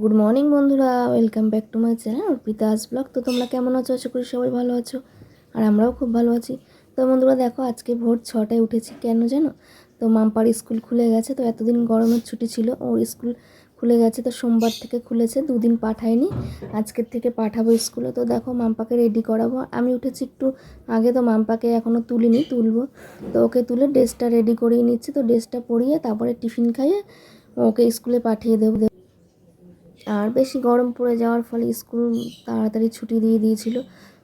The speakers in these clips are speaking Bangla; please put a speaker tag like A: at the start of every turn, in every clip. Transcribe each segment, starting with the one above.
A: গুড মর্নিং বন্ধুরা। Welcome back to my channel Arpita's blog তো তোমরা কেমন আছো? আশা করি সবাই ভালো আছো, আর আমরাও খুব ভালো আছি। তো বন্ধুরা, দেখো, আজকে ভোর ছটায় উঠেছি। কেন জানো? তো মাম্পার স্কুল খুলে গেছে। তো এতদিন গরমের ছুটি ছিল, ওর স্কুল খুলে গেছে। তো সোমবার থেকে খুলেছে, দুদিন পাঠায়নি। আজকের থেকে পাঠাবো স্কুলে। তো দেখো, মাম্পাকে রেডি করাবো। আমি উঠেছি একটু আগে, তো মাম্পাকে এখনও তুলিনি, তুলবো। তো ওকে তুলে ড্রেসটা রেডি করিয়ে নিচ্ছি। তো ড্রেসটা পরিয়ে তারপরে টিফিন খাইয়ে ওকে স্কুলে পাঠিয়ে দেবো আর বেশি গরম পড়ে যাওয়ার ফলে স্কুল তাড়াতাড়ি ছুটি দিয়ে দিয়েছিল।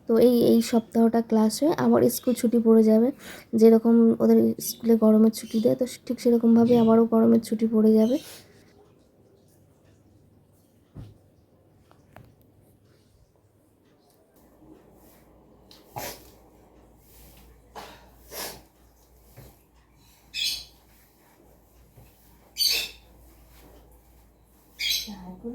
A: তো এই এই সপ্তাহটা ক্লাস হয়ে আবার স্কুল ছুটি পড়ে যাবে। যেরকম ওদের স্কুলে গরমের ছুটি দেয়, তো ঠিক সেরকমভাবে আবারও গরমের ছুটি পড়ে যাবে। তো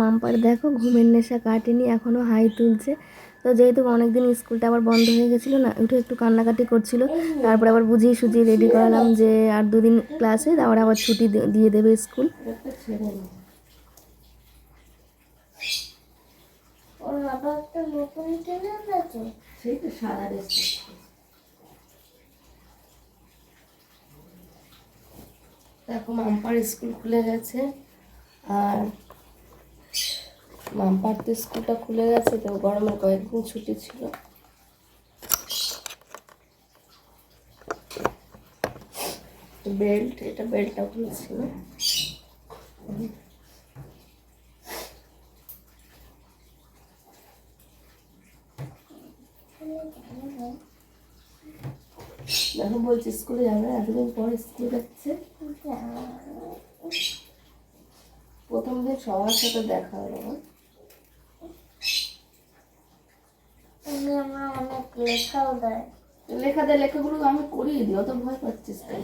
A: মাম্পার দেখো, ঘুমের নেশা কাটেনি এখনও হাই তুলছে। তো যেহেতু অনেকদিন স্কুলটা আবার বন্ধ হয়ে গেছিল না, উঠে একটু কান্নাকাটি করছিল। তারপরে আবার বুঝিয়ে সুঝিয়ে রেডি করালাম যে আর দুদিন ক্লাসে তারপর আবার ছুটি দিয়ে দেবে স্কুল
B: ওর বাবা নতুন টেনে গেছে
C: সেই তো সাদা ড্রেস
A: দেখো মাম্পার স্কুল খুলে গেছে আর মাম্পার তো স্কুলটা খুলে গেছে তো গরমে কয়েকদিন ছুটি ছিল। বেল্ট এটা বেল্টটা খুলেছিল দেখো বলছি স্কুলে যাবে এতদিন পর স্কুল যাচ্ছে। প্রথম দিন সবার সাথে দেখা হলো আমার।
B: অনেক লেখাও দেয়।
A: লেখা দেয় লেখাগুলো আমি করিয়ে দিই অত ভয় পাচ্ছিস তাই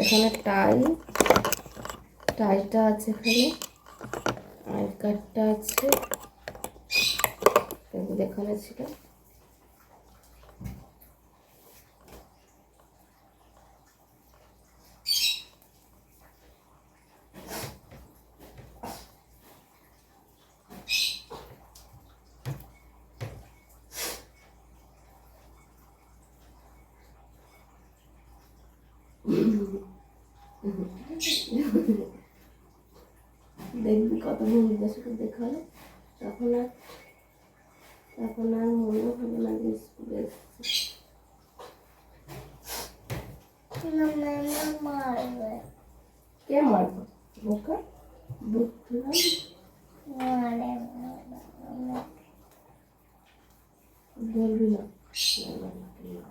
A: এখানে টাই টাইটা আছে এখানে আই কার্ডটা আছে এখানে ছিল। দেখবি কত বন্ধুদের সাথে দেখা তখন আর তখন আর মনে হলো না যে স্কুলে কে মারবো? বোকা? বুঝলাম
B: মারে
A: বলবি না না, না, না, না।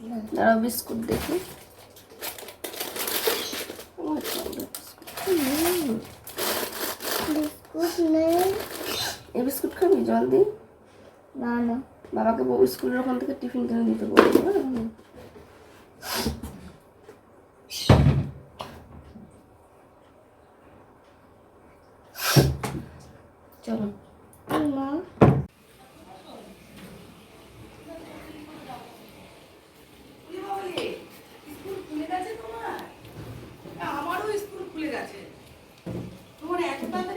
A: দাঁড়াও বিস্কুট দেখি। ও, চলো, বিস্কুট।
B: বিস্কুট নেই
A: এই বিস্কুট খাবি? জল দি।
B: না না।
A: বাবাকে স্কুলের ওখান থেকে টিফিন কিনে দিতে বলব হ্যাঁ? চলো
B: মা
C: আমারও স্কুল খুলে গেছে তোমার এত তাড়াতাড়ি খুলে গেল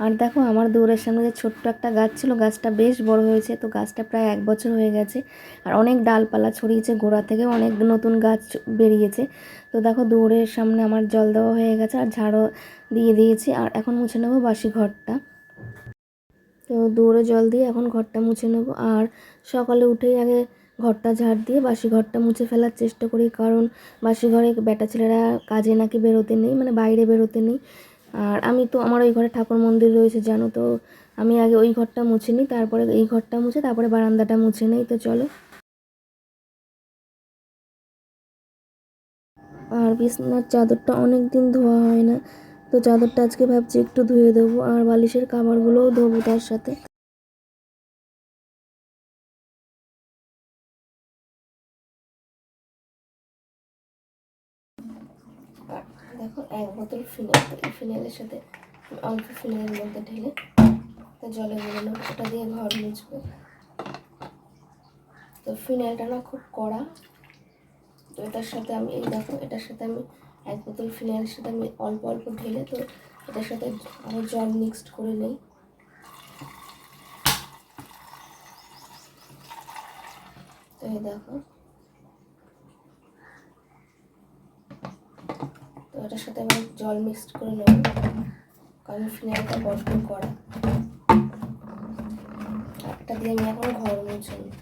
C: আর
A: দেখো আমার দৌড়ের সামনে যে ছোট্ট একটা গাছ ছিল, গাছটা বেশ বড় হয়েছে, তো গাছটা প্রায় এক বছর হয়ে গেছে। আর অনেক ডালপালা ছড়িয়েছে গোড়া থেকে, অনেক নতুন গাছ বেরিয়েছে। তো দেখো দৌড়ের সামনে আমার জল দেওয়া হয়ে গেছে আর ঝাড়ও দিয়ে দিয়েছি, আর এখন মুছে নেব বাসি ঘরটা। তো দৌড়ে জল দিয়ে এখন ঘরটা মুছে নেব, আর সকালে উঠেই আগে ঘরটা ঝাড় দিয়ে বাসি ঘরটা মুছে ফেলার চেষ্টা করি, কারণ বাসি ঘরে বেটা ছেলেরা কাজে নাকি বেরোতে নেই মানে বাইরে বেরোতে নেই। আর আমি তো, আমার ওই ঘরে ঠাকুর মন্দির রয়েছে, জানো তো। আমি আগে ওই ঘরটা মুছে নিই, তারপরে এই ঘরটা মুছে, তারপরে বারান্দাটা মুছে নেই, তো চলো। আর বিছনার চাদরটা অনেক দিন ধোয়া হয় না, তো চাদরটা আজকে ভাবছি একটু ধুয়ে দেবো, আর বালিশের কাভারগুলোও ধোবো তার সাথে। দেখো, এক বোতল ফিনাইল এই ফিনাইলের সাথে অল্প ফিনাইলের মধ্যে ঢেলে তা জলে গুলো ওটা দিয়ে ঘর মুছবো। তো ফিনাইলটা না খুব কড়া। তো এটার সাথে আমি, এই দেখো, এটার সাথে আমি এক বোতল ফিনাইলের সাথে আমি অল্প অল্প ঢেলে তো এটার সাথে আরও জল মিক্সড করে নিই। তো এই দেখো তো সাথে আমি জল মিক্সড করে নেব। কারণ ফিনাইলটা বড্ড করা। একটা দিয়ে আমি এখন ঘর মুছে নিই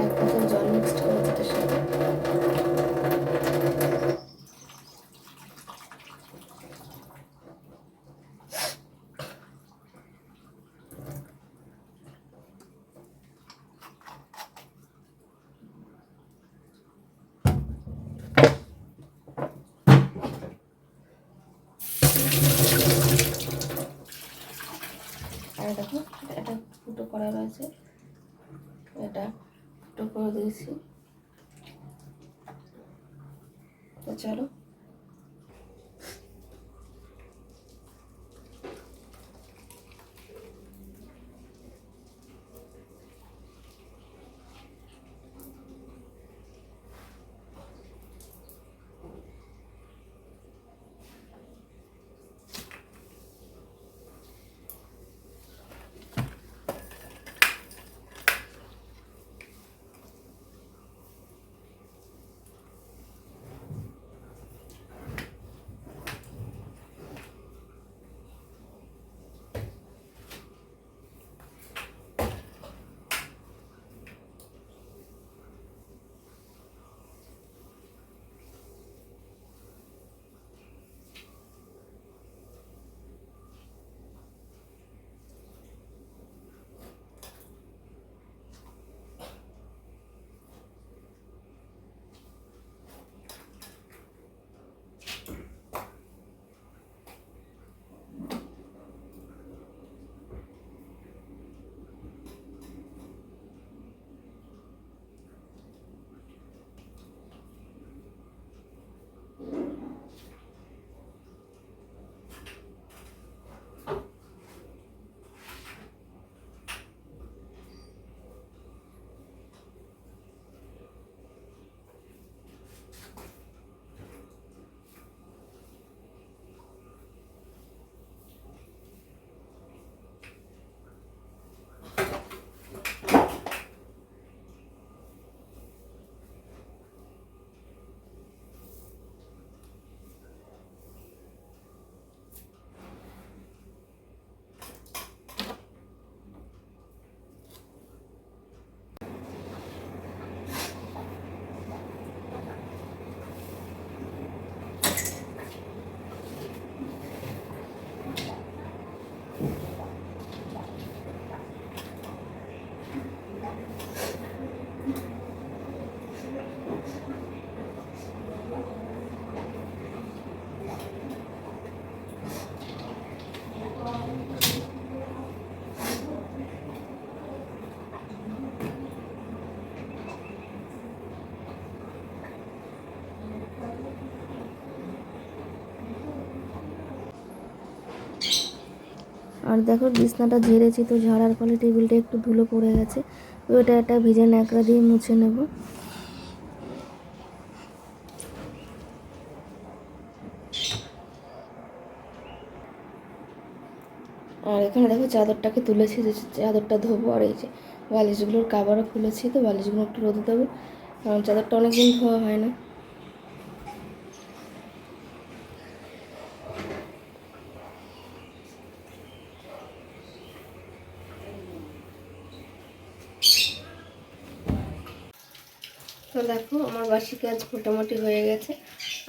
A: এক বোতল জল মিক্সড করে যেটার সাথে আর দেখো এটা রয়েছে এটা একটু করে দিয়েছি। তো চলো। দেখো বিছনাটা ঝেড়েছি তো ঝাড়ার ফলে টেবিলটা একটু ধুলো পড়ে গেছে। তো এটা একটা ভিজে ন্যাকড়া দিয়ে মুছে নেব। আর এখানে দেখো চাদরটাকে তুলেছি, যে চাদরটা ধোবো আর এই যে বালিশগুলোর কাবারও খুলেছি তো বালিশগুলো একটু রোদে দেবো। কারণ চাদরটা অনেকদিন ধোয়া হয় না। তো দেখো, আমার বাসি কাজ মোটামুটি হয়ে গেছে।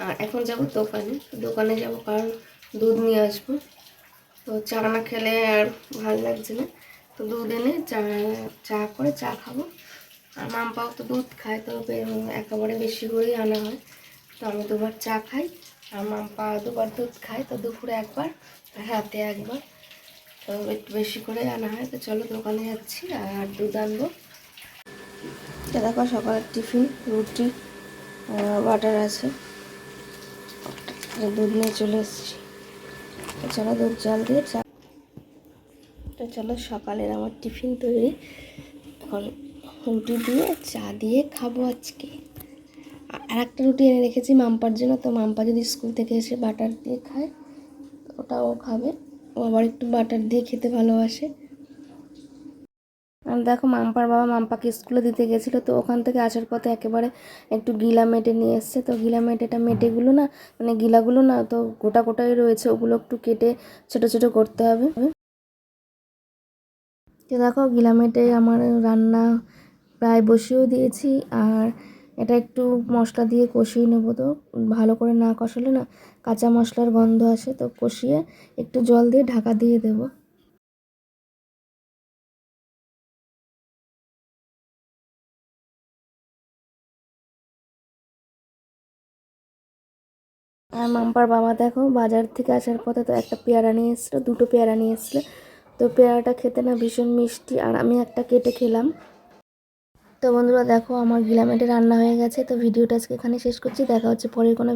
A: আর এখন যাব দোকানে। দোকানে যাব কারণ দুধ নিয়ে আসব। তো চা না খেলে আর ভালো লাগছে না। তো দুধ এনে চা চা করে চা খাব। আর মাম্পাও তো দুধ খায়, তো একেবারে বেশি করেই আনা হয়। তো আমি দুবার চা খাই, আর মাম্পা দুবার দুধ খায়। তো দুপুরে একবার রাতে একবার। তো একটু বেশি করে আনা হয়। তো চলো দোকানে যাচ্ছি, আর দুধ আনব। তো দেখো সকালের টিফিন, রুটি বাটার আছে। দুধ নিয়ে চলে এসেছি। চলো দুধ, জল দিয়ে চা তো চলো সকালের আমার টিফিন তৈরি। এখন রুটি দিয়ে চা দিয়ে খাব আজকে। আর একটা রুটি এনে রেখেছি মাম্পার জন্য। তো মাম্পা যদি স্কুল থেকে এসে বাটার দিয়ে খায়, ওটাও খাবে। ও আবার একটু বাটার দিয়ে খেতে ভালোবাসে। দেখো মাম্পার বাবা মাম্পাকে স্কুলে দিতে গেছিল, তো ওখান থেকে আসার পথে একেবারে একটু গিলা মেটে নিয়ে এসছে। তো গিলা মেটেটা মেটেগুলো না মানে গিলাগুলো না, তো গোটা গোটাই রয়েছে, ওগুলো একটু কেটে ছোট ছোট করতে হবে। তো দেখো গিলা মেটে আমার রান্না প্রায় বসিয়েও দিয়েছি, আর এটা একটু মশলা দিয়ে কষিয়ে নেব তো। ভালো করে না কষালে না কাঁচা মশলার গন্ধ আসে, তো কষিয়ে একটু জল দিয়ে ঢাকা দিয়ে দেবো। আর মাম্পার বাবা দেখো, বাজার থেকে আসার পথে তো একটা পেয়ারা নিয়ে এসেছিল, দুটো পেয়ারা নিয়ে এসেছিল। তো পেয়ারাটা খেতে না ভীষণ মিষ্টি, আর আমি একটা কেটে খেলাম। তো বন্ধুরা দেখো, আমার গিলামেটে রান্না হয়ে গেছে, তো ভিডিওটা আজকে এখানে শেষ করছি, দেখা হচ্ছে পরের কোনো